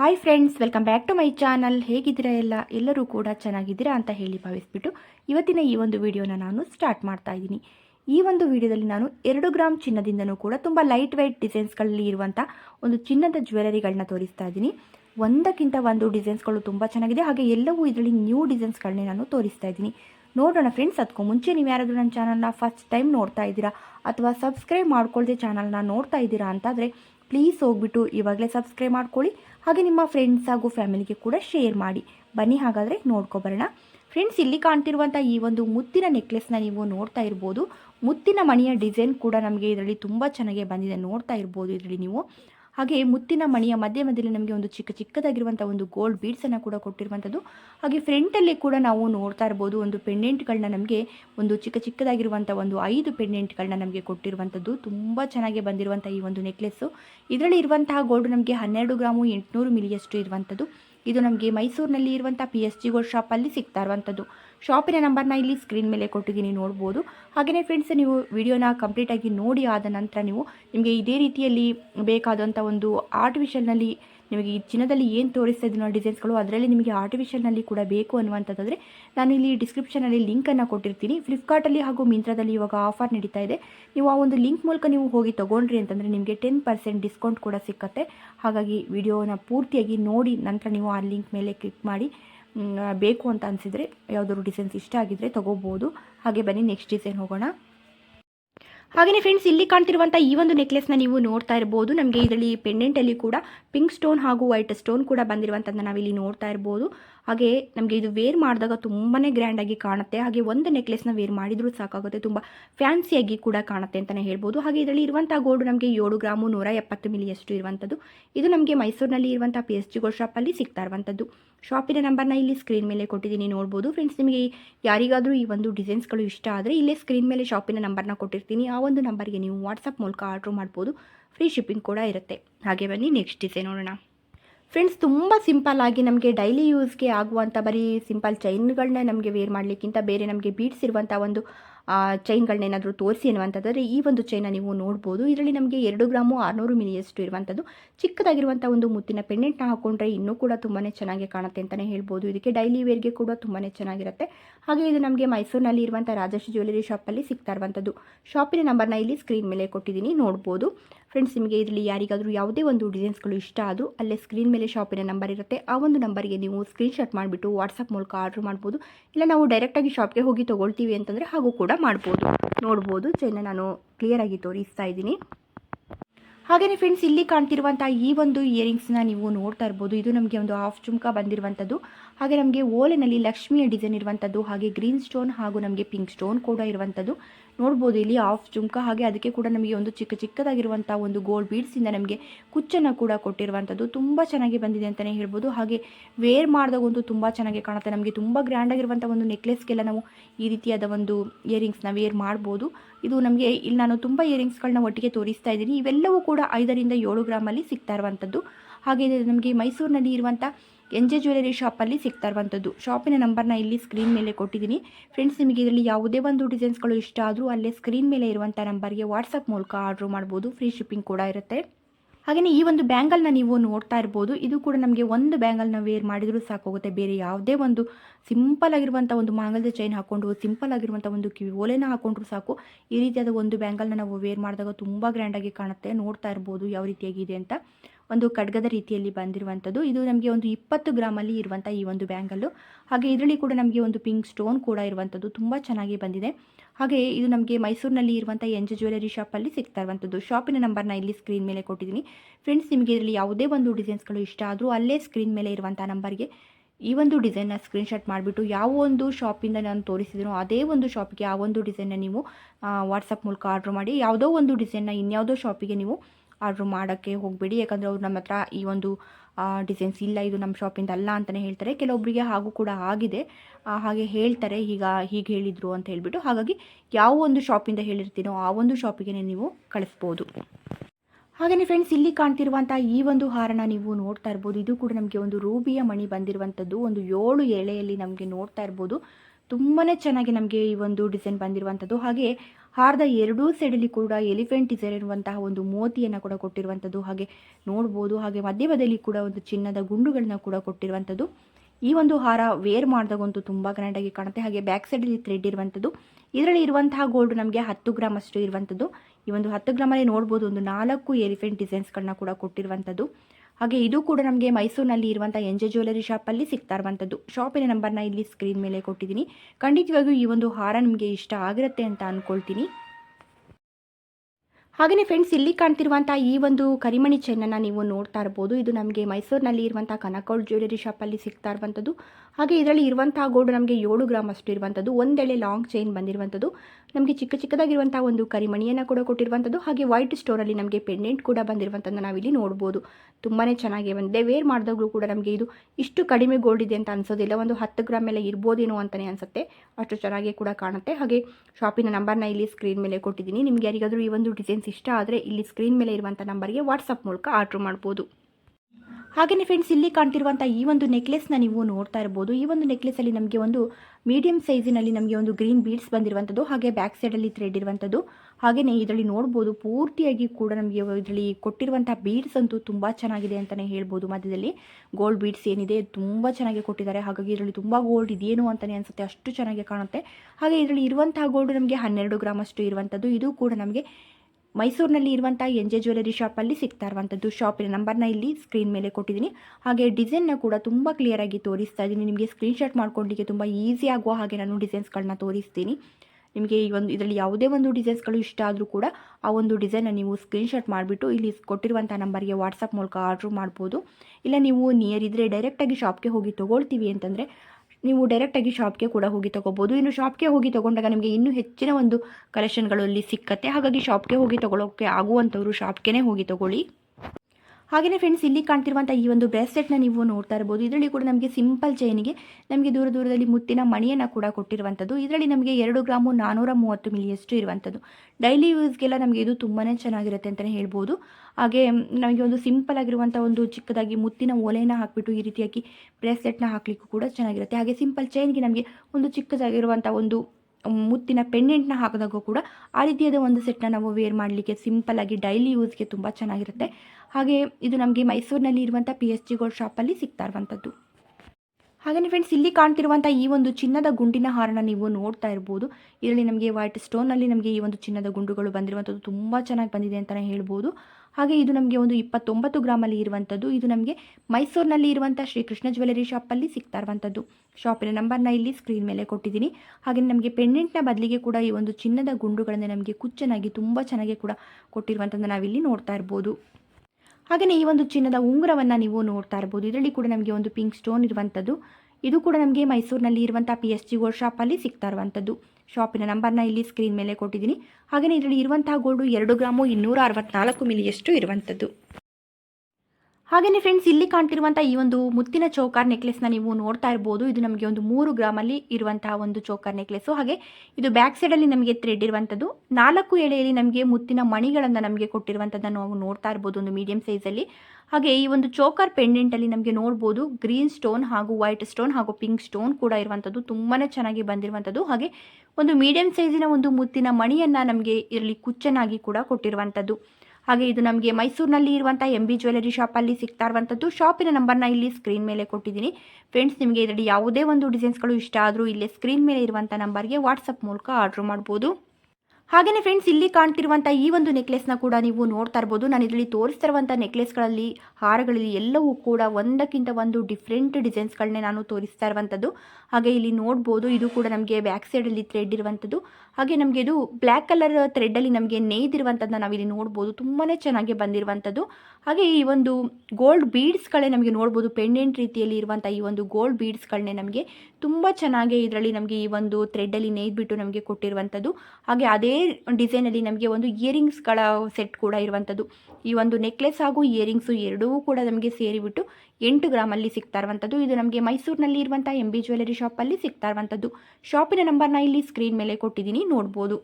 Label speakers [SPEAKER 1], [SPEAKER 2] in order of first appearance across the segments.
[SPEAKER 1] Hi friends welcome back to my channel ಹೇಗಿದ್ದೀರಾ ಎಲ್ಲ? ಎಲ್ಲರೂ ಕೂಡ ಚೆನ್ನಾಗಿದ್ದೀರಾ ಅಂತ ಹೇಳಿ ಭಾವಿಸ್ಬಿಟ್ಟು ಇವತ್ತಿನ ಈ ಒಂದು ವಿಡಿಯೋನ ನಾನು ಸ್ಟಾರ್ಟ್ ಮಾಡ್ತಾ ಇದ್ದೀನಿ. ಈ ಒಂದು ವಿಡಿಯೋದಲ್ಲಿ ನಾನು ಎರಡು ಗ್ರಾಮ್ ಚಿನ್ನದಿಂದನೂ ಕೂಡ ತುಂಬ ಲೈಟ್ ವೆಯ್ಟ್ ಡಿಸೈನ್ಸ್ಗಳಲ್ಲಿ ಇರುವಂಥ ಒಂದು ಚಿನ್ನದ ಜ್ಯುವೆಲರಿಗಳನ್ನ ತೋರಿಸ್ತಾ ಇದ್ದೀನಿ. ಒಂದಕ್ಕಿಂತ ಒಂದು ಡಿಸೈನ್ಸ್ಗಳು ತುಂಬ ಚೆನ್ನಾಗಿದೆ. ಹಾಗೆ ಎಲ್ಲವೂ ಇದರಲ್ಲಿ ನ್ಯೂ ಡಿಸೈನ್ಸ್ಗಳನ್ನೇ ನಾನು ತೋರಿಸ್ತಾ ಇದ್ದೀನಿ. ನೋಡೋಣ ಫ್ರೆಂಡ್ಸ್ ಅದಕ್ಕೂ ಮುಂಚೆ ನೀವು ಯಾರಾದರೂ ನನ್ನ ಚಾನಲ್ನ ಫಸ್ಟ್ ಟೈಮ್ ನೋಡ್ತಾ ಇದ್ದೀರಾ ಅಥವಾ ಸಬ್ಸ್ಕ್ರೈಬ್ ಮಾಡ್ಕೊಳ್ಳದೆ ಚಾನಲ್ನ ನೋಡ್ತಾ ಇದ್ದೀರಾ ಅಂತಾದರೆ ಪ್ಲೀಸ್ ಹೋಗ್ಬಿಟ್ಟು ಇವಾಗಲೇ ಸಬ್ಸ್ಕ್ರೈಬ್ ಮಾಡ್ಕೊಳ್ಳಿ. ಹಾಗೆ ನಿಮ್ಮ ಫ್ರೆಂಡ್ಸ್ ಹಾಗೂ ಫ್ಯಾಮಿಲಿಗೆ ಕೂಡ ಶೇರ್ ಮಾಡಿ. ಬನ್ನಿ ಹಾಗಾದರೆ ನೋಡ್ಕೊಬರೋಣ. ಫ್ರೆಂಡ್ಸ್ ಇಲ್ಲಿ ಕಾಣ್ತಿರುವಂಥ ಈ ಒಂದು ಮುತ್ತಿನ ನೆಕ್ಲೆಸ್ನ ನೀವು ನೋಡ್ತಾ ಇರ್ಬೋದು. ಮುತ್ತಿನ ಮಣಿಯ ಡಿಸೈನ್ ಕೂಡ ನಮಗೆ ಇದರಲ್ಲಿ ತುಂಬ ಚೆನ್ನಾಗಿ ಬಂದಿದೆ. ನೋಡ್ತಾ ಇರ್ಬೋದು ಇದರಲ್ಲಿ ನೀವು. ಹಾಗೆ ಮುತ್ತಿನ ಮಣಿಯ ಮಧ್ಯ ಮಧ್ಯದಲ್ಲಿ ನಮಗೆ ಒಂದು ಚಿಕ್ಕ ಚಿಕ್ಕದಾಗಿರುವಂಥ ಒಂದು ಗೋಲ್ಡ್ ಬೀಡ್ಸನ್ನು ಕೂಡ ಕೊಟ್ಟಿರುವಂಥದ್ದು ಹಾಗೆ ಫ್ರಂಟಲ್ಲಿ ಕೂಡ ನಾವು ನೋಡ್ತಾ ಇರ್ಬೋದು ಒಂದು ಪೆಂಡೆಂಟ್ಗಳನ್ನ ನಮಗೆ ಒಂದು ಚಿಕ್ಕ ಚಿಕ್ಕದಾಗಿರುವಂಥ ಒಂದು ಐದು ಪೆಂಡೆಂಟ್ಗಳನ್ನ ನಮಗೆ ಕೊಟ್ಟಿರುವಂಥದ್ದು ತುಂಬ ಚೆನ್ನಾಗಿ ಬಂದಿರುವಂಥ ಈ ಒಂದು ನೆಕ್ಲೆಸ್ಸು ಇದರಲ್ಲಿ ಇರುವಂತಹ ಗೋಲ್ಡ್ ನಮಗೆ ಹನ್ನೆರಡು ಗ್ರಾಮು ಎಂಟುನೂರು ಮಿಲಿಯಷ್ಟು ಇರುವಂಥದ್ದು ಇದು ನಮಗೆ ಮೈಸೂರಿನಲ್ಲಿ ಇರುವಂಥ ಪಿ ಎಸ್ ಜಿ ಗೋಲ್ಡ್ ಶಾಪಲ್ಲಿ ಸಿಗ್ತಾ ಇರುವಂಥದ್ದು ಶಾಪಿನ ನಂಬರ್ನ ಇಲ್ಲಿ ಸ್ಕ್ರೀನ್ ಮೇಲೆ ಕೊಟ್ಟಿದ್ದೀನಿ, ನೋಡ್ಬೋದು. ಹಾಗೆಯೇ ಫ್ರೆಂಡ್ಸ್ ನೀವು ವಿಡಿಯೋನ ಕಂಪ್ಲೀಟಾಗಿ ನೋಡಿ ಆದ ನಂತರ ನೀವು ನಿಮಗೆ ಇದೇ ರೀತಿಯಲ್ಲಿ ಬೇಕಾದಂಥ ಒಂದು ಆರ್ಟಿಫಿಷಿಯಲ್ನಲ್ಲಿ ನಿಮಗೆ ಈ ಚಿನ್ನದಲ್ಲಿ ಏನು ತೋರಿಸ್ತಾ ಇದ್ದೀನೋ ಡಿಸೈನ್ಸ್ಗಳು ಅದರಲ್ಲಿ ನಿಮಗೆ ಆರ್ಟಿಫಿಷಿಯಲ್ನಲ್ಲಿ ಕೂಡ ಬೇಕು ಅನ್ನುವಂಥದ್ದಾದರೆ ನಾನು ಇಲ್ಲಿ ಡಿಸ್ಕ್ರಿಪ್ಷನಲ್ಲಿ ಲಿಂಕನ್ನು ಕೊಟ್ಟಿರ್ತೀನಿ. ಫ್ಲಿಪ್ಕಾರ್ಟಲ್ಲಿ ಹಾಗೂ ಮಿಂತ್ರದಲ್ಲಿ ಇವಾಗ ಆಫರ್ ನಡೀತಾ ಇದೆ. ನೀವು ಆ ಒಂದು ಲಿಂಕ್ ಮೂಲಕ ನೀವು ಹೋಗಿ ತೊಗೊಂಡ್ರಿ ಅಂತಂದರೆ ನಿಮಗೆ ಟೆನ್ ಪರ್ಸೆಂಟ್ ಡಿಸ್ಕೌಂಟ್ ಕೂಡ ಸಿಕ್ಕತ್ತೆ. ಹಾಗಾಗಿ ವಿಡಿಯೋನ ಪೂರ್ತಿಯಾಗಿ ನೋಡಿ ನಂತರ ನೀವು ಆ ಲಿಂಕ್ ಮೇಲೆ ಕ್ಲಿಕ್ ಮಾಡಿ. ಬೇಕು ಅಂತ ಅನಿಸಿದರೆ ಯಾವುದಾದ್ರು ಡಿಸೈನ್ಸ್ ಇಷ್ಟ ಆಗಿದ್ದರೆ ತೊಗೋಬೋದು. ಹಾಗೆ ಬನ್ನಿ ನೆಕ್ಸ್ಟ್ ಡಿಸೈನ್ ಹೋಗೋಣ. ಹಾಗೆಯೇ ಫ್ರೆಂಡ್ಸ್ ಇಲ್ಲಿ ಕಾಣ್ತಿರುವಂಥ ಈ ಒಂದು ನೆಕ್ಲೆಸ್ನ ನೀವು ನೋಡ್ತಾ ಇರ್ಬೋದು. ನಮಗೆ ಇದರಲ್ಲಿ ಪೆಂಡೆಂಟಲ್ಲಿ ಕೂಡ ಪಿಂಕ್ ಸ್ಟೋನ್ ಹಾಗೂ ವೈಟ್ ಸ್ಟೋನ್ ಕೂಡ ಬಂದಿರುವಂಥದ್ದನ್ನ ನಾವಿಲ್ಲಿ ನೋಡ್ತಾ ಇರ್ಬೋದು. ಹಾಗೆ ನಮಗೆ ಇದು ವೇರ್ ಮಾಡಿದಾಗ ತುಂಬಾ ಗ್ರ್ಯಾಂಡಾಗಿ ಕಾಣುತ್ತೆ. ಹಾಗೆ ಒಂದು ನೆಕ್ಲೆಸ್ನ ವೇರ್ ಮಾಡಿದರೂ ಸಾಕಾಗುತ್ತೆ. ತುಂಬ ಫ್ಯಾನ್ಸಿಯಾಗಿ ಕೂಡ ಕಾಣುತ್ತೆ ಅಂತಲೇ ಹೇಳ್ಬೋದು. ಹಾಗೆ ಇದರಲ್ಲಿ ಇರುವಂಥ ಗೋಲ್ಡ್ ನಮಗೆ ಏಳು ಗ್ರಾಮು ನೂರ ಎಪ್ಪತ್ತು ಮಿಲಿಯಷ್ಟು ಇರುವಂಥದ್ದು. ಇದು ನಮಗೆ ಮೈಸೂರಿನಲ್ಲಿ ಇರುವಂಥ ಪಿ ಎಸ್ ಜಿ ಗೋಲ್ಡ್ ಶಾಪಲ್ಲಿ ಸಿಗ್ತಾ ಇರುವಂಥದ್ದು. ಶಾಪಿನ ನಂಬರ್ನ ಇಲ್ಲಿ ಸ್ಕ್ರೀನ್ ಮೇಲೆ ಕೊಟ್ಟಿದ್ದೀನಿ ನೋಡ್ಬೋದು. ಫ್ರೆಂಡ್ಸ್ ನಿಮಗೆ ಯಾರಿಗಾದರೂ ಈ ಒಂದು ಡಿಸೈನ್ಸ್ಗಳು ಇಷ್ಟ ಆದರೆ ಇಲ್ಲೇ ಸ್ಕ್ರೀನ್ ಮೇಲೆ ಶಾಪಿನ ನಂಬರ್ನ ಕೊಟ್ಟಿರ್ತೀನಿ. ಆ ಒಂದು ನಂಬರ್ಗೆ ನೀವು ವಾಟ್ಸಪ್ ಮೂಲಕ ಆರ್ಡ್ರ್ ಮಾಡ್ಬೋದು. ಫ್ರೀ ಶಿಪ್ಪಿಂಗ್ ಕೂಡ ಇರುತ್ತೆ. ಹಾಗೆ ಬನ್ನಿ ನೆಕ್ಸ್ಟ್ ಡಿಸೈನ್ ನೋಡೋಣ. ಫ್ರೆಂಡ್ಸ್ ತುಂಬ ಸಿಂಪಲ್ ಆಗಿ ನಮಗೆ ಡೈಲಿ ಯೂಸ್ಗೆ ಆಗುವಂಥ ಬರೀ ಸಿಂಪಲ್ ಚೈನ್ಗಳನ್ನ ನಮಗೆ ವೇರ್ ಮಾಡಲಿಕ್ಕಿಂತ ಬೇರೆ ನಮಗೆ ಬೀಡ್ಸ್ ಇರುವಂಥ ಒಂದು ಚೈನ್ಗಳನ್ನೇನಾದರೂ ತೋರಿಸಿ ಅನ್ನುವಂಥದ್ದಾದರೆ ಈ ಒಂದು ಚೈನ ನೀವು ನೋಡ್ಬೋದು. ಇದರಲ್ಲಿ ನಮಗೆ ಎರಡು ಗ್ರಾಮು ಆರುನೂರು ಮಿಲಿಯಷ್ಟು ಇರುವಂಥದ್ದು. ಚಿಕ್ಕದಾಗಿರುವಂಥ ಒಂದು ಮುತ್ತಿನ ಪೆಂಡೆಂಟ್ನ ಹಾಕೊಂಡ್ರೆ ಇನ್ನೂ ಕೂಡ ತುಂಬಾ ಚೆನ್ನಾಗಿ ಕಾಣುತ್ತೆ ಅಂತಲೇ ಹೇಳ್ಬೋದು. ಇದಕ್ಕೆ ಡೈಲಿ ವೇರ್ಗೆ ಕೂಡ ತುಂಬಾ ಚೆನ್ನಾಗಿರುತ್ತೆ. ಹಾಗೆ ಇದು ನಮಗೆ ಮೈಸೂರಿನಲ್ಲಿ ಇರುವಂಥ ರಾಜಶ್ರೀ ಜ್ಯುವೆಲರಿ ಶಾಪಲ್ಲಿ ಸಿಗ್ತಾ ಇರುವಂಥದ್ದು. ಶಾಪಿನ ನಂಬರ್ನ ಇಲ್ಲಿ ಸ್ಕ್ರೀನ್ ಮೇಲೆ ಕೊಟ್ಟಿದ್ದೀನಿ. ನೋಡ್ಬೋದು. ಫ್ರೆಂಡ್ಸ್ ನಿಮಗೆ ಇದರಲ್ಲಿ ಯಾರಿಗಾದರೂ ಯಾವುದೇ ಒಂದು ಡಿಸೈನ್ಸ್ಗಳು ಇಷ್ಟ ಆದರೂ ಅಲ್ಲೇ ಸ್ಕ್ರೀನ್ ಮೇಲೆ ಶಾಪಿನ ನಂಬರ್ ಇರುತ್ತೆ. ಆ ಒಂದು ನಂಬರ್ಗೆ ನೀವು ಸ್ಕ್ರೀನ್ಶಾಟ್ ಮಾಡಿಬಿಟ್ಟು ವಾಟ್ಸಪ್ ಮೂಲಕ ಆರ್ಡ್ರ್ ಮಾಡ್ಬೋದು. ಇಲ್ಲ, ನಾವು ಡೈರೆಕ್ಟಾಗಿ ಶಾಪ್ಗೆ ಹೋಗಿ ತೊಗೊಳ್ತೀವಿ ಅಂತಂದರೆ ಹಾಗೂ ಕೂಡ ಮಾಡ್ಬೋದು. ನೋಡ್ಬೋದು. ಚೈನ ನಾನು ಕ್ಲಿಯರಾಗಿ ತೋರಿಸ್ತಾ ಇದ್ದೀನಿ. ಹಾಗೆಯೇ ಫ್ರೆಂಡ್ಸ್ ಇಲ್ಲಿ ಕಾಣ್ತಿರುವಂಥ ಈ ಒಂದು ಇಯರಿಂಗ್ಸ್ನ ನೀವು ನೋಡ್ತಾ ಇರ್ಬೋದು. ಇದು ನಮಗೆ ಒಂದು ಹಾಫ್ ಚುಮ್ಕ ಬಂದಿರುವಂಥದ್ದು ಹಾಗೆ ನಮಗೆ ಓಲೆನಲ್ಲಿ ಲಕ್ಷ್ಮಿಯ ಡಿಸೈನ್ ಇರುವಂಥದ್ದು ಹಾಗೆ ಗ್ರೀನ್ ಸ್ಟೋನ್ ಹಾಗೂ ನಮಗೆ ಪಿಂಕ್ ಸ್ಟೋನ್ ಕೂಡ ಇರುವಂಥದ್ದು ನೋಡ್ಬೋದು ಇಲ್ಲಿ ಆಫ್ ಜುಮ್ಕ, ಹಾಗೆ ಅದಕ್ಕೆ ಕೂಡ ನಮಗೆ ಒಂದು ಚಿಕ್ಕ ಚಿಕ್ಕದಾಗಿರುವಂಥ ಒಂದು ಗೋಲ್ಡ್ ಬೀಡ್ಸಿಂದ ನಮಗೆ ಕುಚ್ಚನ್ನು ಕೂಡ ಕೊಟ್ಟಿರುವಂಥದ್ದು ತುಂಬ ಚೆನ್ನಾಗಿ ಬಂದಿದೆ ಅಂತಲೇ ಹೇಳ್ಬೋದು. ಹಾಗೆ ವೇರ್ ಮಾಡಿದಾಗಂತೂ ತುಂಬ ಚೆನ್ನಾಗಿ ಕಾಣುತ್ತೆ. ನಮಗೆ ತುಂಬ ಗ್ರ್ಯಾಂಡಾಗಿರುವಂಥ ಒಂದು ನೆಕ್ಲೆಸ್ಗೆಲ್ಲ ನಾವು ಈ ರೀತಿಯಾದ ಒಂದು ಇಯರಿಂಗ್ಸ್ನ ವೇರ್ ಮಾಡ್ಬೋದು. ಇದು ನಮಗೆ ಇಲ್ಲಿ ನಾನು ತುಂಬ ಇಯರಿಂಗ್ಸ್ಗಳನ್ನ ಒಟ್ಟಿಗೆ ತೋರಿಸ್ತಾ ಇದ್ದೀನಿ. ಇವೆಲ್ಲವೂ ಕೂಡ ಐದರಿಂದ ಏಳು ಗ್ರಾಮಲ್ಲಿ ಸಿಗ್ತಾ ಇರುವಂಥದ್ದು ಹಾಗೆ ನಮಗೆ ಮೈಸೂರಿನಲ್ಲಿ ಇರುವಂಥ ಎನ್ ಜೆ ಜ್ಯುವೆಲರಿ ಶಾಪಲ್ಲಿ ಸಿಗ್ತಾ ಇರುವಂಥದ್ದು. ಶಾಪಿನ ನಂಬರ್ನ ಇಲ್ಲಿ ಸ್ಕ್ರೀನ್ ಮೇಲೆ ಕೊಟ್ಟಿದ್ದೀನಿ. ಫ್ರೆಂಡ್ಸ್ ನಿಮಗೆ ಇದರಲ್ಲಿ ಯಾವುದೇ ಒಂದು ಡಿಸೈನ್ಸ್ಗಳು ಇಷ್ಟ ಆದರೂ ಅಲ್ಲೇ ಸ್ಕ್ರೀನ್ ಮೇಲೆ ಇರುವಂಥ ನಂಬರ್ಗೆ ವಾಟ್ಸಪ್ ಮೂಲಕ ಆರ್ಡ್ರ್ ಮಾಡ್ಬೋದು. ಫ್ರೀ ಶಿಪ್ಪಿಂಗ್ ಕೂಡ ಇರುತ್ತೆ. ಹಾಗೆಯೇ ಈ ಒಂದು ಬ್ಯಾಂಗಲ್ನ ನೀವು ನೋಡ್ತಾ ಇರ್ಬೋದು. ಇದು ಕೂಡ ನಮಗೆ ಒಂದು ಬ್ಯಾಂಗಲ್ನ ವೇರ್ ಮಾಡಿದರೂ ಸಾಕೋಗುತ್ತೆ. ಬೇರೆ ಯಾವುದೇ ಒಂದು ಸಿಂಪಲ್ ಆಗಿರುವಂಥ ಒಂದು ಮಾಂಗಲ್ಯ ಚೈನ್ ಹಾಕ್ಕೊಂಡು ಸಿಂಪಲ್ ಆಗಿರುವಂಥ ಒಂದು ಕಿವಿ ಓಲೆನ ಹಾಕೊಂಡ್ರು ಸಾಕು. ಈ ರೀತಿಯಾದ ಒಂದು ಬ್ಯಾಂಗಲ್ನ ನಾವು ವೇರ್ ಮಾಡಿದಾಗ ತುಂಬ ಗ್ರ್ಯಾಂಡಾಗಿ ಕಾಣುತ್ತೆ. ನೋಡ್ತಾ ಇರ್ಬೋದು ಯಾವ ರೀತಿಯಾಗಿದೆ ಅಂತ. ಒಂದು ಖಡ್ಗದ ರೀತಿಯಲ್ಲಿ ಬಂದಿರುವಂಥದ್ದು. ಇದು ನಮಗೆ ಒಂದು ಇಪ್ಪತ್ತು ಗ್ರಾಮಲ್ಲಿ ಇರುವಂಥ ಈ ಒಂದು ಬ್ಯಾಂಗಲ್ಲು. ಹಾಗೆ ಇದರಲ್ಲಿ ಕೂಡ ನಮಗೆ ಒಂದು ಪಿಂಕ್ ಸ್ಟೋನ್ ಕೂಡ ಇರುವಂಥದ್ದು. ತುಂಬ ಚೆನ್ನಾಗಿ ಬಂದಿದೆ. ಹಾಗೆ ಇದು ನಮಗೆ ಮೈಸೂರಿನಲ್ಲಿ ಇರುವಂಥ ಎನ್ ಜೆ ಜ್ಯುವೆಲರಿ ಶಾಪಲ್ಲಿ ಸಿಗ್ತಾ ಇರುವಂಥದ್ದು. ಶಾಪಿನ ನಂಬರ್ನ ಇಲ್ಲಿ ಸ್ಕ್ರೀನ್ ಮೇಲೆ ಕೊಟ್ಟಿದ್ದೀನಿ. ಫ್ರೆಂಡ್ಸ್, ನಿಮಗೆ ಇದರಲ್ಲಿ ಯಾವುದೇ ಒಂದು ಡಿಸೈನ್ಸ್ಗಳು ಇಷ್ಟ ಆದರೂ ಅಲ್ಲೇ ಸ್ಕ್ರೀನ್ ಮೇಲೆ ಇರುವಂಥ ನಂಬರ್ಗೆ ಈ ಒಂದು ಡಿಸೈನ್ನ ಸ್ಕ್ರೀನ್ಶಾಟ್ ಮಾಡಿಬಿಟ್ಟು ಯಾವ ಒಂದು ಶಾಪಿಂದ ನಾನು ತೋರಿಸಿದ್ರು ಅದೇ ಒಂದು ಶಾಪಿಗೆ ಆ ಒಂದು ಡಿಸೈನ್ನ ನೀವು ವಾಟ್ಸಪ್ ಮೂಲಕ ಆರ್ಡ್ರ್ ಮಾಡಿ ಯಾವುದೋ ಒಂದು ಡಿಸೈನ್ನ ಇನ್ಯಾವುದೋ ಶಾಪಿಗೆ ನೀವು ಆರ್ಡ್ರ್ ಮಾಡೋಕ್ಕೆ ಹೋಗಬೇಡಿ. ಯಾಕಂದರೆ ಅವ್ರು ನಮ್ಮ ಹತ್ರ ಈ ಒಂದು ಡಿಸೈನ್ಸ್ ಇಲ್ಲ, ಇದು ನಮ್ಮ ಶಾಪಿಂದ ಅಲ್ಲ ಅಂತಲೇ ಹೇಳ್ತಾರೆ. ಕೆಲವೊಬ್ಬರಿಗೆ ಹಾಗೂ ಕೂಡ ಆಗಿದೆ. ಹಾಗೆ ಹೇಳ್ತಾರೆ. ಈಗ ಹೀಗೆ ಹೇಳಿದರು ಅಂತ ಹೇಳಿಬಿಟ್ಟು ಹಾಗಾಗಿ ಯಾವ ಒಂದು ಶಾಪಿಂದ ಹೇಳಿರ್ತೀನೋ ಆ ಒಂದು ಶಾಪಿಗೆ ನೀವು ಕಳಿಸ್ಬೋದು. ಹಾಗೆಯೇ ಫ್ರೆಂಡ್ಸ್ ಇಲ್ಲಿ ಕಾಣ್ತಿರುವಂಥ ಈ ಒಂದು ಹಾರನ ನೀವು ನೋಡ್ತಾ ಇರ್ಬೋದು. ಇದು ಕೂಡ ನಮಗೆ ಒಂದು ರೂಬಿಯ ಮಣಿ ಬಂದಿರುವಂಥದ್ದು ಒಂದು ಏಳು ಎಳೆಯಲ್ಲಿ ನಮಗೆ ನೋಡ್ತಾ ಇರ್ಬೋದು. ತುಂಬಾ ಚೆನ್ನಾಗಿ ನಮಗೆ ಈ ಒಂದು ಡಿಸೈನ್ ಬಂದಿರುವಂಥದ್ದು ಹಾಗೆ ಹಾರದ ಎರಡೂ ಸೈಡಲ್ಲಿ ಕೂಡ ಎಲಿಫೆಂಟ್ ಡಿಸೈನ್ ಇರುವಂತಹ ಒಂದು ಮೋತಿಯನ್ನು ಕೂಡ ಕೊಟ್ಟಿರುವಂಥದ್ದು. ಹಾಗೆ ನೋಡ್ಬೋದು, ಹಾಗೆ ಮಧ್ಯಮದಲ್ಲಿ ಕೂಡ ಒಂದು ಚಿನ್ನದ ಗುಂಡುಗಳನ್ನ ಕೂಡ ಕೊಟ್ಟಿರುವಂಥದ್ದು. ಈ ಒಂದು ಹಾರ ವೇರ್ ಮಾಡಿದಾಗಂತೂ ತುಂಬ ಗ್ರ್ಯಾಂಡಾಗಿ ಕಾಣುತ್ತೆ. ಹಾಗೆ ಬ್ಯಾಕ್ ಸೈಡಲ್ಲಿ ಥ್ರೆಡ್ ಇರುವಂಥದ್ದು. ಇದರಲ್ಲಿ ಇರುವಂತಹ ಗೋಲ್ಡ್ ನಮಗೆ ಹತ್ತು ಗ್ರಾಮ್ ಅಷ್ಟು ಇರುವಂಥದ್ದು. ಈ ಒಂದು ಹತ್ತು ಗ್ರಾಮಲ್ಲಿ ನೋಡ್ಬೋದು, ಒಂದು ನಾಲ್ಕು ಎಲಿಫೆಂಟ್ ಡಿಸೈನ್ಸ್ಗಳನ್ನ ಕೂಡ ಕೊಟ್ಟಿರುವಂಥದ್ದು. ಹಾಗೆ ಇದು ಕೂಡ ನಮಗೆ ಮೈಸೂರಿನಲ್ಲಿ ಇರುವಂಥ ಎನ್ ಜೆ ಜ್ಯುವೆಲರಿ ಶಾಪಲ್ಲಿ ಸಿಗ್ತಾ ಇರುವಂಥದ್ದು ಶಾಪಿನ ನಂಬರ್ನ ಇಲ್ಲಿ ಸ್ಕ್ರೀನ್ ಮೇಲೆ ಕೊಟ್ಟಿದ್ದೀನಿ. ಖಂಡಿತವಾಗಿಯೂ ಈ ಒಂದು ಹಾರ ನಿಮಗೆ ಇಷ್ಟ ಆಗಿರುತ್ತೆ ಅಂತ ಅಂದ್ಕೊಳ್ತೀನಿ ಹಾಗೆಯೇ ಫ್ರೆಂಡ್ಸ್ ಇಲ್ಲಿ ಕಾಣ್ತಿರುವಂಥ ಈ ಒಂದು ಕರಿಮಣಿ ಚೈನನ್ನು ನೀವು ನೋಡ್ತಾ ಇರ್ಬೋದು. ಇದು ನಮಗೆ ಮೈಸೂರಿನಲ್ಲಿ ಇರುವಂಥ ಕನಕೌಲ್ ಜ್ಯುವೆಲರಿ ಶಾಪಲ್ಲಿ ಸಿಗ್ತಾ ಇರುವಂಥದ್ದು. ಹಾಗೆ ಇದರಲ್ಲಿ ಇರುವಂಥ ಗೋಲ್ಡ್ ನಮಗೆ ಏಳು ಗ್ರಾಮ್ ಅಷ್ಟು ಇರುವಂಥದ್ದು. ಒಂದೆಳೆ ಲಾಂಗ್ ಚೈನ್ ಬಂದಿರುವಂಥದ್ದು. ನಮಗೆ ಚಿಕ್ಕ ಚಿಕ್ಕದಾಗಿರುವಂಥ ಒಂದು ಕರಿಮಣಿಯನ್ನು ಕೂಡ ಕೊಟ್ಟಿರುವಂಥದ್ದು. ಹಾಗೆ ವೈಟ್ ಸ್ಟೋರಲ್ಲಿ ನಮಗೆ ಪೆಂಡೆಂಟ್ ಕೂಡ ಬಂದಿರುವಂಥದ್ದು ನಾವಿಲ್ಲಿ ನೋಡ್ಬೋದು. ತುಂಬಾ ಚೆನ್ನಾಗಿ ಬಂದಿದೆ. ವೇರ್ ಮಾಡಿದಾಗಲೂ ಕೂಡ ನಮಗೆ ಇದು ಇಷ್ಟು ಕಡಿಮೆ ಗೋಲ್ಡ್ ಇದೆ ಅಂತ ಅನ್ಸೋದಿಲ್ಲ. ಒಂದು ಹತ್ತು ಗ್ರಾಮ್ ಮೇಲೆ ಇರ್ಬೋದೇನೋ ಅಂತಲೇ ಅನಿಸುತ್ತೆ. ಅಷ್ಟು ಚೆನ್ನಾಗಿ ಕೂಡ ಕಾಣುತ್ತೆ. ಹಾಗೆ ಶಾಪಿನ ನಂಬರ್ನ ಇಲ್ಲಿ ಸ್ಕ್ರೀನ್ ಮೇಲೆ ಕೊಟ್ಟಿದ್ದೀನಿ. ನಿಮಗೆ ಯಾರಿಗಾದರೂ ಈ ಒಂದು ಡಿಸೈನ್ಸ್ ಇಷ್ಟ ಆದರೆ ಇಲ್ಲಿ ಸ್ಕ್ರೀನ್ ಮೇಲೆ ಇರುವಂಥ ನಂಬರ್ಗೆ ವಾಟ್ಸಪ್ ಮೂಲಕ ಆರ್ಡ್ರ್ ಮಾಡ್ಬೋದು. ಹಾಗೆಯೇ ಫ್ರೆಂಡ್ಸ್ ಇಲ್ಲಿ ಕಾಣ್ತಿರುವಂಥ ಈ ಒಂದು ನೆಕ್ಲೆಸ್ನ ನೀವು ನೋಡ್ತಾ ಇರ್ಬೋದು. ಈ ಒಂದು ನೆಕ್ಲೆಸಲ್ಲಿ ನಮಗೆ ಒಂದು ಮೀಡಿಯಂ ಸೈಜಿನಲ್ಲಿ ನಮಗೆ ಒಂದು ಗ್ರೀನ್ ಬೀಡ್ಸ್ ಬಂದಿರುವಂಥದ್ದು ಹಾಗೆ ಬ್ಯಾಕ್ ಸೈಡಲ್ಲಿ ಥ್ರೆಡ್ ಇರುವಂಥದ್ದು ಹಾಗೆಯೇ ಇದರಲ್ಲಿ ನೋಡ್ಬೋದು, ಪೂರ್ತಿಯಾಗಿ ಕೂಡ ನಮಗೆ ಇದರಲ್ಲಿ ಕೊಟ್ಟಿರುವಂಥ ಬೀಡ್ಸ್ ಅಂತೂ ತುಂಬ ಚೆನ್ನಾಗಿದೆ ಅಂತಲೇ ಹೇಳ್ಬೋದು ಮಧ್ಯದಲ್ಲಿ. ಗೋಲ್ಡ್ ಬೀಡ್ಸ್ ಏನಿದೆ, ತುಂಬ ಚೆನ್ನಾಗಿ ಕೊಟ್ಟಿದ್ದಾರೆ. ಹಾಗಾಗಿ ಇದರಲ್ಲಿ ತುಂಬ ಗೋಲ್ಡ್ ಇದೇನು ಅಂತಲೇ ಅನಿಸುತ್ತೆ, ಅಷ್ಟು ಚೆನ್ನಾಗಿ ಕಾಣುತ್ತೆ. ಹಾಗೆ ಇದರಲ್ಲಿ ಇರುವಂತಹ ಗೋಲ್ಡ್ ನಮಗೆ ಹನ್ನೆರಡು ಗ್ರಾಮ್ ಅಷ್ಟು ಇರುವಂಥದ್ದು ಇದು ಕೂಡ ನಮಗೆ ಮೈಸೂರಿನಲ್ಲಿ ಇರುವಂಥ ಎನ್ ಜೆ ಜ್ಯುವೆಲರಿ ಶಾಪಲ್ಲಿ ಸಿಗ್ತಾ ಇರುವಂಥದ್ದು ಶಾಪಿನ ನಂಬರ್ನ ಇಲ್ಲಿ ಸ್ಕ್ರೀನ್ ಮೇಲೆ ಕೊಟ್ಟಿದ್ದೀನಿ. ಹಾಗೆ ಡಿಸೈನ್ನ ಕೂಡ ತುಂಬ ಕ್ಲಿಯರಾಗಿ ತೋರಿಸ್ತಾ ಇದ್ದೀನಿ. ನಿಮಗೆ ಸ್ಕ್ರೀನ್ಶಾಟ್ ಮಾಡ್ಕೊಂಡಿಗೆ ತುಂಬ ಈಸಿ ಆಗುವ ಹಾಗೆ ನಾನು ಡಿಸೈನ್ಸ್ಗಳನ್ನ ತೋರಿಸ್ತೀನಿ. ನಿಮಗೆ ಈ ಒಂದು ಇದರಲ್ಲಿ ಯಾವುದೇ ಒಂದು ಡಿಸೈನ್ಸ್ಗಳು ಇಷ್ಟ ಆದರೂ ಕೂಡ ಆ ಒಂದು ಡಿಸೈನ್ನ ನೀವು ಸ್ಕ್ರೀನ್ಶಾಟ್ ಮಾಡಿಬಿಟ್ಟು ಇಲ್ಲಿ ಕೊಟ್ಟಿರುವಂಥ ನಂಬರ್ಗೆ ವಾಟ್ಸಪ್ ಮೂಲಕ ಆರ್ಡ್ರ್ ಮಾಡ್ಬೋದು. ಇಲ್ಲ ನೀವು ನಿಯರ್ ಇದ್ದರೆ ಡೈರೆಕ್ಟಾಗಿ ಶಾಪ್ಗೆ ಹೋಗಿ ತೊಗೊಳ್ತೀವಿ ಅಂತಂದರೆ ನೀವು ಡೈರೆಕ್ಟಾಗಿ ಶಾಪ್ಗೆ ಕೂಡ ಹೋಗಿ ತೊಗೋಬೋದು. ಇನ್ನು ಶಾಪ್ಗೆ ಹೋಗಿ ತಗೊಂಡಾಗ ನಿಮಗೆ ಇನ್ನೂ ಹೆಚ್ಚಿನ ಒಂದು ಕಲೆಕ್ಷನ್ಗಳಲ್ಲಿ ಸಿಕ್ಕತ್ತೆ. ಹಾಗಾಗಿ ಶಾಪ್ಗೆ ಹೋಗಿ ತೊಗೊಳೋಕ್ಕೆ ಆಗುವಂಥವ್ರು ಶಾಪ್ಗೆ ಹೋಗಿ ತೊಗೊಳ್ಳಿ. ಹಾಗೆಯೇ ಫ್ರೆಂಡ್ಸ್ ಇಲ್ಲಿ ಕಾಣ್ತಿರುವಂಥ ಈ ಒಂದು ಬ್ರೇಸ್ಲೆಟ್ನ ನೀವು ನೋಡ್ತಾ ಇರ್ಬೋದು. ಇದರಲ್ಲಿ ಕೂಡ ನಮಗೆ ಸಿಂಪಲ್ ಚೈನಿಗೆ ನಮಗೆ ದೂರ ದೂರದಲ್ಲಿ ಮುತ್ತಿನ ಮಣಿಯನ್ನು ಕೂಡ ಕೊಟ್ಟಿರುವಂಥದ್ದು ಇದರಲ್ಲಿ ನಮಗೆ ಎರಡು ಗ್ರಾಮು ನಾನ್ನೂರ ಮೂವತ್ತು ಮಿಲಿಯಷ್ಟು ಇರುವಂಥದ್ದು ಡೈಲಿ ಯೂಸ್ಗೆಲ್ಲ ನಮಗೆ ಇದು ತುಂಬಾ ಚೆನ್ನಾಗಿರುತ್ತೆ ಅಂತಲೇ ಹೇಳ್ಬೋದು. ಹಾಗೆ ನಮಗೆ ಒಂದು ಸಿಂಪಲ್ ಆಗಿರುವಂಥ ಒಂದು ಚಿಕ್ಕದಾಗಿ ಮುತ್ತಿನ ಓಲೆಯನ್ನು ಹಾಕಿಬಿಟ್ಟು ಈ ರೀತಿಯಾಗಿ ಬ್ರೇಸ್ಲೆಟ್ನ ಹಾಕಲಿಕ್ಕೂ ಕೂಡ ಚೆನ್ನಾಗಿರುತ್ತೆ. ಹಾಗೆ ಸಿಂಪಲ್ ಚೈನ್ಗೆ ನಮಗೆ ಒಂದು ಚಿಕ್ಕದಾಗಿರುವಂಥ ಒಂದು ಮುತ್ತಿನ ಪೆಂಡೆಂಟ್ನ ಹಾಕಿದಾಗ ಕೂಡ ಆ ರೀತಿಯಾದ ಒಂದು ಸೆಟ್ನ ನಾವು ವೇರ್ ಮಾಡಲಿಕ್ಕೆ ಸಿಂಪಲ್ಲಾಗಿ ಡೈಲಿ ಯೂಸ್ಗೆ ತುಂಬ ಚೆನ್ನಾಗಿರುತ್ತೆ. ಹಾಗೆ ಇದು ನಮಗೆ ಮೈಸೂರಿನಲ್ಲಿ ಇರುವಂಥ ಪಿ ಎಚ್ ಜಿ ಗೋಲ್ಡ್ ಶಾಪಲ್ಲಿ ಸಿಗ್ತಾ ಇರುವಂಥದ್ದು ಹಾಗೆಯೇ ಫ್ರೆಂಡ್ಸ್ ಇಲ್ಲಿ ಕಾಣ್ತಿರುವಂಥ ಈ ಒಂದು ಚಿನ್ನದ ಗುಂಡಿನ ಹಾರನ ನೀವು ನೋಡ್ತಾ ಇರ್ಬೋದು. ಇದರಲ್ಲಿ ನಮಗೆ ವೈಟ್ ಸ್ಟೋನಲ್ಲಿ ನಮಗೆ ಈ ಒಂದು ಚಿನ್ನದ ಗುಂಡುಗಳು ಬಂದಿರುವಂಥದ್ದು ತುಂಬ ಚೆನ್ನಾಗಿ ಬಂದಿದೆ ಅಂತಲೇ ಹೇಳ್ಬೋದು. ಹಾಗೆ ಇದು ನಮಗೆ ಒಂದು ಇಪ್ಪತ್ತೊಂಬತ್ತು ಗ್ರಾಮಲ್ಲಿ ಇರುವಂಥದ್ದು. ಇದು ನಮಗೆ ಮೈಸೂರಿನಲ್ಲಿ ಇರುವಂಥ ಶ್ರೀಕೃಷ್ಣ ಜ್ಯುವೆಲರಿ ಶಾಪಲ್ಲಿ ಸಿಗ್ತಾ ಇರುವಂಥದ್ದು. ಶಾಪಿನ ನಂಬರ್ನ ಇಲ್ಲಿ ಸ್ಕ್ರೀನ್ ಮೇಲೆ ಕೊಟ್ಟಿದ್ದೀನಿ. ಹಾಗೆ ನಮಗೆ ಪೆಂಡೆಂಟ್ನ ಬದಲಿಗೆ ಕೂಡ ಈ ಒಂದು ಚಿನ್ನದ ಗುಂಡುಗಳನ್ನು ನಮಗೆ ಕುಚ್ಚನಾಗಿ ತುಂಬ ಚೆನ್ನಾಗಿ ಕೂಡ ಕೊಟ್ಟಿರುವಂಥದ್ದು ನಾವಿಲ್ಲಿ ನೋಡ್ತಾ ಇರ್ಬೋದು. ಹಾಗೆಯೇ ಈ ಒಂದು ಚಿನ್ನದ ಉಂಗುರವನ್ನು ನೀವು ನೋಡ್ತಾ ಇರ್ಬೋದು. ಇದರಲ್ಲಿ ಕೂಡ ನಮಗೆ ಒಂದು ಪಿಂಕ್ ಸ್ಟೋನ್ ಇರುವಂಥದ್ದು ಇದು ಕೂಡ ನಮಗೆ ಮೈಸೂರಿನಲ್ಲಿ ಇರುವಂಥ ಪಿ ಎಸ್ ಜಿ ಗೋಲ್ಡ್ ಶಾಪಲ್ಲಿ ಸಿಗ್ತಾ ಇರುವಂಥದ್ದು ಶಾಪಿನ ನಂಬರ್ನ ಇಲ್ಲಿ ಸ್ಕ್ರೀನ್ ಮೇಲೆ ಕೊಟ್ಟಿದ್ದೀನಿ. ಹಾಗೆಯೇ ಇದರಲ್ಲಿ ಇರುವಂತಹ ಗೋಲ್ಡು ಎರಡು ಗ್ರಾಮು ಇನ್ನೂರ ಅರವತ್ನಾಲ್ಕು ಮಿಲಿಯಷ್ಟು ಇರುವಂಥದ್ದು ಹಾಗೆಯೇ ಫ್ರೆಂಡ್ಸ್ ಇಲ್ಲಿ ಕಾಣ್ತಿರುವಂಥ ಈ ಒಂದು ಮುತ್ತಿನ ಚೌಕಾರ್ ನೆಕ್ಲೆಸ್ನ ನೀವು ನೋಡ್ತಾ ಇರ್ಬೋದು. ಇದು ನಮಗೆ ಒಂದು ಮೂರು ಗ್ರಾಮಲ್ಲಿ ಇರುವಂತಹ ಒಂದು ಚೌಕಾರ್ ನೆಕ್ಲೆಸ್ಸು ಹಾಗೆ ಇದು ಬ್ಯಾಕ್ ಸೈಡಲ್ಲಿ ನಮಗೆ ಥ್ರೆಡ್ ಇರುವಂಥದ್ದು ನಾಲ್ಕು ಎಳೆಯಲ್ಲಿ ನಮಗೆ ಮುತ್ತಿನ ಮಣಿಗಳನ್ನು ನಮಗೆ ಕೊಟ್ಟಿರುವಂಥದ್ದನ್ನು ನಾವು ನೋಡ್ತಾ ಇರ್ಬೋದು ಒಂದು ಮೀಡಿಯಂ ಸೈಜಲ್ಲಿ ಹಾಗೆ ಈ ಒಂದು ಚೋಕರ್ ಪೆಂಡೆಂಟಲ್ಲಿ ನಮಗೆ ನೋಡ್ಬೋದು ಗ್ರೀನ್ ಸ್ಟೋನ್ ಹಾಗೂ ವೈಟ್ ಸ್ಟೋನ್ ಹಾಗೂ ಪಿಂಕ್ ಸ್ಟೋನ್ ಕೂಡ ಇರುವಂಥದ್ದು ತುಂಬಾ ಚೆನ್ನಾಗಿ ಬಂದಿರುವಂಥದ್ದು ಹಾಗೆ ಒಂದು ಮೀಡಿಯಂ ಸೈಜಿನ ಒಂದು ಮುತ್ತಿನ ಮಣಿಯನ್ನು ನಮಗೆ ಇರಲಿ ಕುಚ್ಚನಾಗಿ ಕೂಡ ಕೊಟ್ಟಿರುವಂಥದ್ದು ಹಾಗೆ ಇದು ನಮಗೆ ಮೈಸೂರಿನಲ್ಲಿ ಇರುವಂಥ ಎಂ ಬಿ ಜ್ಯುವೆಲರಿ ಶಾಪಲ್ಲಿ ಸಿಗ್ತಾ ಇರುವಂಥದ್ದು ಶಾಪಿನ ನಂಬರ್ನ ಇಲ್ಲಿ ಸ್ಕ್ರೀನ್ ಮೇಲೆ ಕೊಟ್ಟಿದ್ದೀನಿ. ಫ್ರೆಂಡ್ಸ್ ನಿಮಗೆ ಇದರಲ್ಲಿ ಯಾವುದೇ ಒಂದು ಡಿಸೈನ್ಸ್ಗಳು ಇಷ್ಟ ಆದರೂ ಇಲ್ಲಿ ಸ್ಕ್ರೀನ್ ಮೇಲೆ ಇರುವಂಥ ನಂಬರ್ಗೆ ವಾಟ್ಸಪ್ ಮೂಲಕ ಆರ್ಡ್ರ್ ಮಾಡ್ಬೋದು. ಹಾಗೆಯೇ ಫ್ರೆಂಡ್ಸ್ ಇಲ್ಲಿ ಕಾಣ್ತಿರುವಂಥ ಈ ಒಂದು ನೆಕ್ಲೆಸ್ನ ಕೂಡ ನೀವು ನೋಡ್ತಾ ಇರ್ಬೋದು. ನಾನು ಇದರಲ್ಲಿ ತೋರಿಸ್ತಿರುವಂಥ ನೆಕ್ಲೆಸ್ಗಳಲ್ಲಿ ಹಾರಗಳಲ್ಲಿ ಎಲ್ಲವೂ ಕೂಡ ಒಂದಕ್ಕಿಂತ ಒಂದು ಡಿಫ್ರೆಂಟ್ ಡಿಸೈನ್ಸ್ಗಳನ್ನೇ ನಾನು ತೋರಿಸ್ತಾ ಇರುವಂಥದ್ದು ಹಾಗೆ ಇಲ್ಲಿ ನೋಡ್ಬೋದು, ಇದು ಕೂಡ ನಮಗೆ ಬ್ಯಾಕ್ ಸೈಡಲ್ಲಿ ಥ್ರೆಡ್ ಇರುವಂಥದ್ದು ಹಾಗೆ ನಮಗೆ ಇದು ಬ್ಲ್ಯಾಕ್ ಕಲರ್ ಥ್ರೆಡ್ಡಲ್ಲಿ ನಮಗೆ ನೇಯ್ದಿರುವಂಥದ್ದನ್ನ ನಾವಿಲ್ಲಿ ನೋಡ್ಬೋದು. ತುಂಬಾ ಚೆನ್ನಾಗಿ ಬಂದಿರುವಂಥದ್ದು ಹಾಗೆ ಈ ಒಂದು ಗೋಲ್ಡ್ ಬೀಡ್ಸ್ಗಳೇ ನಮಗೆ ನೋಡ್ಬೋದು. ಪೆಂಡೆಂಟ್ ರೀತಿಯಲ್ಲಿ ಇರುವಂಥ ಈ ಒಂದು ಗೋಲ್ಡ್ ಬೀಡ್ಸ್ಗಳನ್ನೇ ನಮಗೆ ತುಂಬ ಚೆನ್ನಾಗಿ ಇದರಲ್ಲಿ ನಮಗೆ ಈ ಒಂದು ಥ್ರೆಡ್ಡಲ್ಲಿ ನೇಯ್ದುಬಿಟ್ಟು ನಮಗೆ ಕೊಟ್ಟಿರುವಂಥದ್ದು. ಹಾಗೆ ಅದೇ ಡಿಸೈನಲ್ಲಿ ನಮಗೆ ಒಂದು ಇಯರಿಂಗ್ಸ್ಗಳ ಸೆಟ್ ಕೂಡ ಇರುವಂಥದ್ದು. ಈ ಒಂದು ನೆಕ್ಲೆಸ್ ಹಾಗೂ ಇಯರಿಂಗ್ಸು ಎರಡೂ ಕೂಡ ನಮಗೆ ಸೇರಿಬಿಟ್ಟು ಎಂಟು ಗ್ರಾಮಲ್ಲಿ ಸಿಗ್ತಾ ಇರುವಂಥದ್ದು. ಇದು ನಮಗೆ ಮೈಸೂರಿನಲ್ಲಿ ಇರುವಂಥ ಎಂ ಬಿ ಜ್ಯುವೆಲರಿ ಶಾಪಲ್ಲಿ ಸಿಗ್ತಾ ಇರುವಂಥದ್ದು. ಶಾಪಿನ ನಂಬರ್ನ ಇಲ್ಲಿ ಸ್ಕ್ರೀನ್ ಮೇಲೆ ಕೊಟ್ಟಿದ್ದೀನಿ, ನೋಡ್ಬೋದು.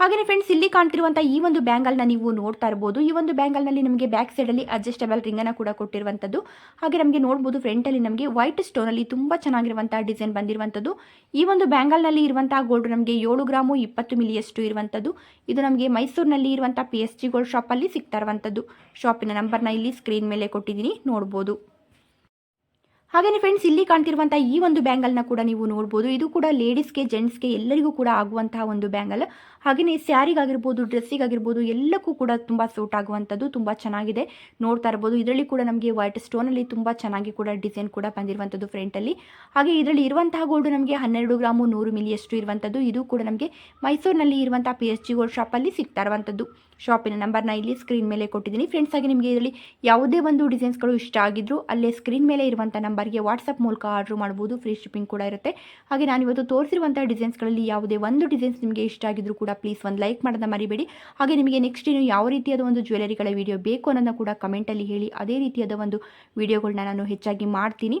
[SPEAKER 1] ಹಾಗೆಯೇ ಫ್ರೆಂಡ್ಸ್ ಇಲ್ಲಿ ಕಾಣ್ತಿರುವಂಥ ಈ ಒಂದು ಬ್ಯಾಂಗಲ್ನ ನೀವು ನೋಡ್ತಾ ಇರ್ಬೋದು. ಈ ಒಂದು ಬ್ಯಾಂಗಲ್ನಲ್ಲಿ ನಮಗೆ ಬ್ಯಾಕ್ ಸೈಡಲ್ಲಿ ಅಡ್ಜಸ್ಟಬಲ್ ರಿಂಗನ್ನು ಕೂಡ ಕೊಟ್ಟಿರುವಂಥದ್ದು ಹಾಗೆ ನಮಗೆ ನೋಡ್ಬೋದು ಫ್ರಂಟಲ್ಲಿ ನಮಗೆ ವೈಟ್ ಸ್ಟೋನಲ್ಲಿ ತುಂಬ ಚೆನ್ನಾಗಿರುವಂಥ ಡಿಸೈನ್ ಬಂದಿರುವಂಥದ್ದು ಈ ಒಂದು ಬ್ಯಾಂಗಲ್ನಲ್ಲಿ ಇರುವಂಥ ಗೋಲ್ಡ್ ನಮಗೆ ಏಳು ಗ್ರಾಮು ಇಪ್ಪತ್ತು ಮಿಲಿಯಷ್ಟು ಇರುವಂಥದ್ದು ಇದು ನಮಗೆ ಮೈಸೂರಿನಲ್ಲಿ ಇರುವಂಥ ಪಿ ಎಸ್ ಜಿ ಗೋಲ್ಡ್ ಶಾಪಲ್ಲಿ ಸಿಗ್ತಾ ಇರುವಂಥದ್ದು ಶಾಪಿನ ನಂಬರ್ನ ಇಲ್ಲಿ ಸ್ಕ್ರೀನ್ ಮೇಲೆ ಕೊಟ್ಟಿದ್ದೀನಿ, ನೋಡ್ಬೋದು. ಹಾಗೆಯೇ ಫ್ರೆಂಡ್ಸ್ ಇಲ್ಲಿ ಕಾಣ್ತಿರುವಂಥ ಈ ಒಂದು ಬ್ಯಾಂಗಲ್ನ ಕೂಡ ನೀವು ನೋಡ್ಬೋದು. ಇದು ಕೂಡ ಲೇಡೀಸ್ಗೆ ಜೆಂಟ್ಸ್ಗೆ ಎಲ್ಲರಿಗೂ ಕೂಡ ಆಗುವಂತಹ ಒಂದು ಬ್ಯಾಂಗಲ್ ಹಾಗೆಯೇ ಸ್ಯಾರಿಗಾಗಿರ್ಬೋದು ಡ್ರೆಸ್ಸಿಗಾಗಿರ್ಬೋದು ಎಲ್ಲಕ್ಕೂ ಕೂಡ ತುಂಬ ಸೂಟ್ ಆಗುವಂಥದ್ದು ತುಂಬ ಚೆನ್ನಾಗಿದೆ. ನೋಡ್ತಾ ಇರ್ಬೋದು. ಇದರಲ್ಲಿ ಕೂಡ ನಮಗೆ ವೈಟ್ ಸ್ಟೋನಲ್ಲಿ ತುಂಬ ಚೆನ್ನಾಗಿ ಕೂಡ ಡಿಸೈನ್ ಕೂಡ ಬಂದಿರುವಂಥದ್ದು ಫ್ರಂಟಲ್ಲಿ ಹಾಗೆ ಇದರಲ್ಲಿ ಇರುವಂತಹ ಗೋಲ್ಡ್ ನಮಗೆ ಹನ್ನೆರಡು ಗ್ರಾಮು ನೂರು ಮಿಲಿಯಷ್ಟು ಇರುವಂಥದ್ದು. ಇದು ಕೂಡ ನಮಗೆ ಮೈಸೂರಿನಲ್ಲಿ ಇರುವಂಥ ಪಿ ಎಚ್ ಜಿ ಗೋಲ್ಡ್ ಶಾಪಲ್ಲಿ ಸಿಗ್ತಾ ಇರುವಂಥದ್ದು. ಶಾಪಿನ ನಂಬರ್ನ ಇಲ್ಲಿ ಸ್ಕ್ರೀನ್ ಮೇಲೆ ಕೊಟ್ಟಿದ್ದೀನಿ. ಫ್ರೆಂಡ್ಸ್ ಆಗಿ ನಿಮಗೆ ಇದರಲ್ಲಿ ಯಾವುದೇ ಒಂದು ಡಿಸೈನ್ಸ್ಗಳು ಇಷ್ಟ ಆಗಿದ್ರು ಅಲ್ಲೇ ಸ್ಕ್ರೀನ್ ಮೇಲೆ ಇರುವಂಥ ನಂಬರ್ಗೆ ವಾಟ್ಸಪ್ ಮೂಲಕ ಆರ್ಡ್ರ್ ಮಾಡ್ಬೋದು. ಫ್ರೀ ಶಿಪ್ಪಿಂಗ್ ಕೂಡ ಇರುತ್ತೆ. ಹಾಗೆ ನಾನು ಇವತ್ತು ತೋರಿಸಿರುವಂಥ ಡಿಸೈನ್ಸ್ಗಳಲ್ಲಿ ಯಾವುದೇ ಒಂದು ಡಿಸೈನ್ಸ್ ನಿಮಗೆ ಇಷ್ಟ ಆಗಿದ್ರು ಕೂಡ ಪ್ಲೀಸ್ ಒಂದು ಲೈಕ್ ಮಾಡೋದನ್ನ ಮರಿಬೇಡಿ. ಹಾಗೆ ನಿಮಗೆ ನೆಕ್ಸ್ಟ್ ಇನ್ನು ಯಾವ ರೀತಿಯಾದ ಒಂದು ಜ್ಯುವೆಲರಿಗಳ ವಿಡಿಯೋ ಬೇಕು ಅನ್ನೋದನ್ನ ಕೂಡ ಕಮೆಂಟಲ್ಲಿ ಹೇಳಿ, ಅದೇ ರೀತಿಯಾದ ಒಂದು ವಿಡಿಯೋಗಳನ್ನ ನಾನು ಹೆಚ್ಚಾಗಿ ಮಾಡ್ತೀನಿ.